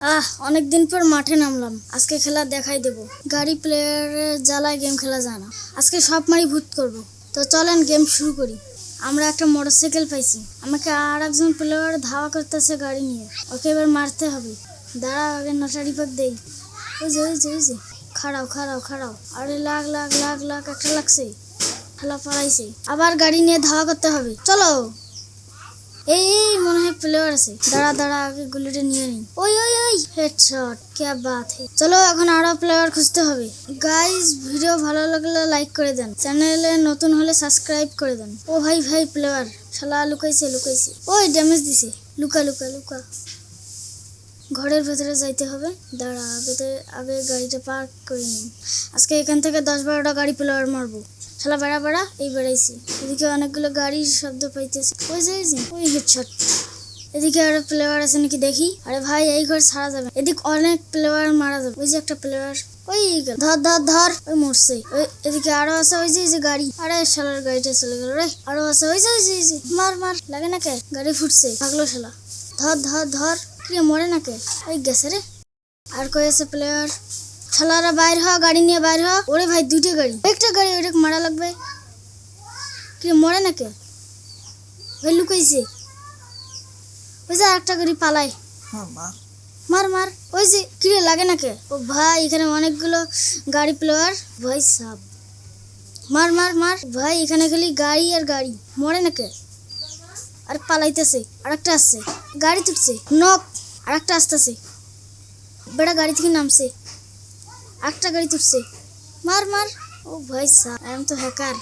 আহ, অনেকদিন পর মাঠে নামলাম। আজকে খেলা দেখাই দেব। গাড়ি প্লেয়ারের জ্বালায় গেম খেলা যায় না। আজকে সব মারি ভূত করব। তো চলেন গেম শুরু করি। আমরা একটা মোটরসাইকেল পাইছি। আমাকে আর একজন প্লেয়ার ধাওয়া করতেছে গাড়ি নিয়ে। ওকে এবার মারতে হবে। দাঁড়া, আগে নটারি পাক দেই। ওই যে ওই যে ওই যে। খাড়াও খাড়াও খাড়াও। আরে লাখ লাখ লাখ লাখ একটা লাগছে। খেলা পালাইছে আবার গাড়ি নিয়ে ধাওয়া করতে হবে। চলো! এই মনে হয় প্লেয়ার আছে। দাঁড়া দাঁড়া, আগে গুলিটা নিয়ে নিই। ওই ওই ওই হেডশট কে বাত হে। চলো এখন আরও প্লেয়ার খুঁজতে হবে। গাইস ভিডিও ভালো লাগলে লাইক করে দেন। চ্যানেলে নতুন হলে সাবস্ক্রাইব করে দেন। ও ভাই ভাই প্লেয়ার শালা, লুকাইছে লুকাইছে। ওই ড্যামেজ দিছে। লুকা লুকা লুকা। ঘরের ভেতরে যাইতে হবে। দাঁড়া, ভেতরে আগে গাড়িটা পার্ক করে নিই। আজকে এখান থেকে দশ বারোটা গাড়ি প্লেয়ার মারবো। শালা বেড়া বেড়া, এই বেড়াইছি। এদিকে অনেকগুলো গাড়ির শব্দ পাইতেছি। ওই যে ওই হেডশট। এদিকে আরও প্লেয়ার আছে নাকি দেখি? আরে ভাই, এই ঘর ছাড়া যাবে। এদিক অনেক প্লেয়ার মারা যাবে। ওই যে একটা প্লেয়ার ওই। ধর ধর ধর। ওই মরছে। ওই এদিকে আরও আছে ওই যে গাড়ি। আরে শালার গাড়িটা চলে গেল রে। আরও আছে ওই যে ওই যে ওই যে। মার মার। লাগে না কে? গাড়ি ফুটছে। ভাগলো শালা। ধর ধর ধর। কি মরে না কে? ওই গেছে রে। আর কই আছে প্লেয়ার শালারা বাইর হ গাড়ি নিয়ে বাইর হ। ওরে ভাই দুইটা গাড়ি। একটা গাড়ি ওটা মারা লাগবে। কি মরে না কে ওই লুকাইছে। ওই যে একটা গাড়ি পালায় হ্যাঁ মার। মার ওই যে কিরে লাগে না কে ও ভাই এখানে অনেকগুলো গাড়ি প্লেয়ার। ভাই সাপ। মার মার মার। ভাই এখানে খালি গাড়ি আর গাড়ি। মরে না কে আর পালাইতেছে। আর একটা আসছে। গাড়ি তুটছে। নক আর একটা আসতেছে। বেড়া গাড়ি থেকে নামছে। একটা গাড়ি তুলছে মার মার। ও ভাই সাহ আই এম তো হ্যাকার।